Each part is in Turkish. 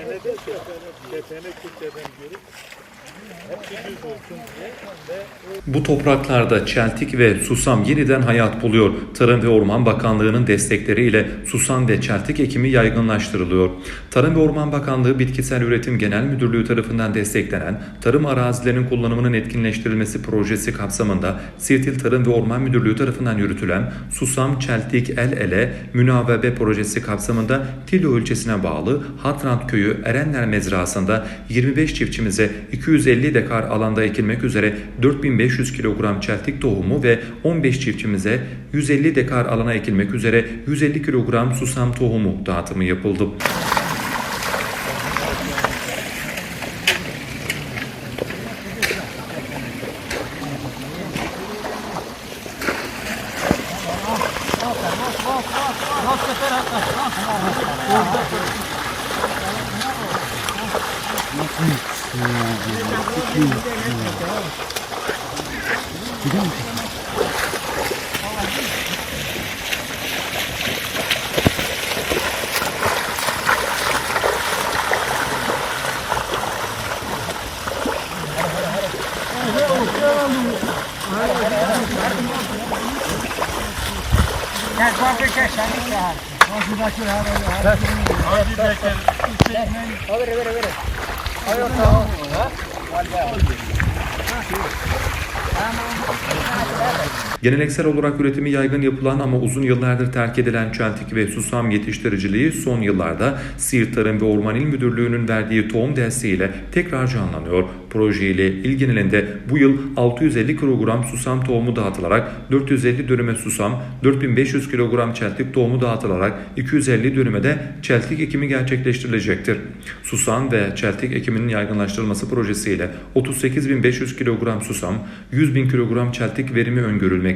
Kepene de kepene Kürtçeden görüp Bu topraklarda çeltik ve susam yeniden hayat buluyor. Tarım ve Orman Bakanlığı'nın destekleriyle susam ve çeltik ekimi yaygınlaştırılıyor. Tarım ve Orman Bakanlığı Bitkisel Üretim Genel Müdürlüğü tarafından desteklenen tarım arazilerinin kullanımının etkinleştirilmesi projesi kapsamında Sirtil Tarım ve Orman Müdürlüğü tarafından yürütülen Susam Çeltik El Ele Münavebe projesi kapsamında Tilo ilçesine bağlı Hatrant Köyü Erenler Mezrası'nda 25 çiftçimize 250 dekar alanda ekilmek üzere 4500 kilogram çeltik tohumu ve 15 çiftçimize 150 dekar alana ekilmek üzere 150 kilogram susam tohumu dağıtımı yapıldı. Gidiyor musun? Gel, komple kes, hadi gel. Komple kes, hadi gel. Hadi gel. Hadi gel. Hadi gel. હા Geleneksel olarak üretimi yaygın yapılan ama uzun yıllardır terk edilen çeltik ve susam yetiştiriciliği son yıllarda Siirt Tarım ve Orman İl Müdürlüğü'nün verdiği tohum desteğiyle tekrar canlanıyor. Projeyle il genelinde bu yıl 650 kilogram susam tohumu dağıtılarak 450 dönüme susam, 4500 kilogram çeltik tohumu dağıtılarak 250 dönüme de çeltik ekimi gerçekleştirilecektir. Susam ve çeltik ekiminin yaygınlaştırılması projesiyle 38.500 kilogram susam, 100.000 kilogram çeltik verimi öngörülmektedir.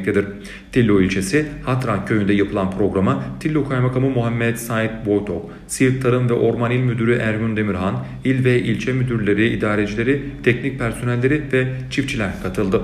Tillo ilçesi Hatran köyünde yapılan programa Tillo Kaymakamı Muhammed Said Boytok, Siirt Tarım ve Orman İl Müdürü Ergun Demirhan, il ve ilçe müdürleri, idarecileri, teknik personelleri ve çiftçiler katıldı.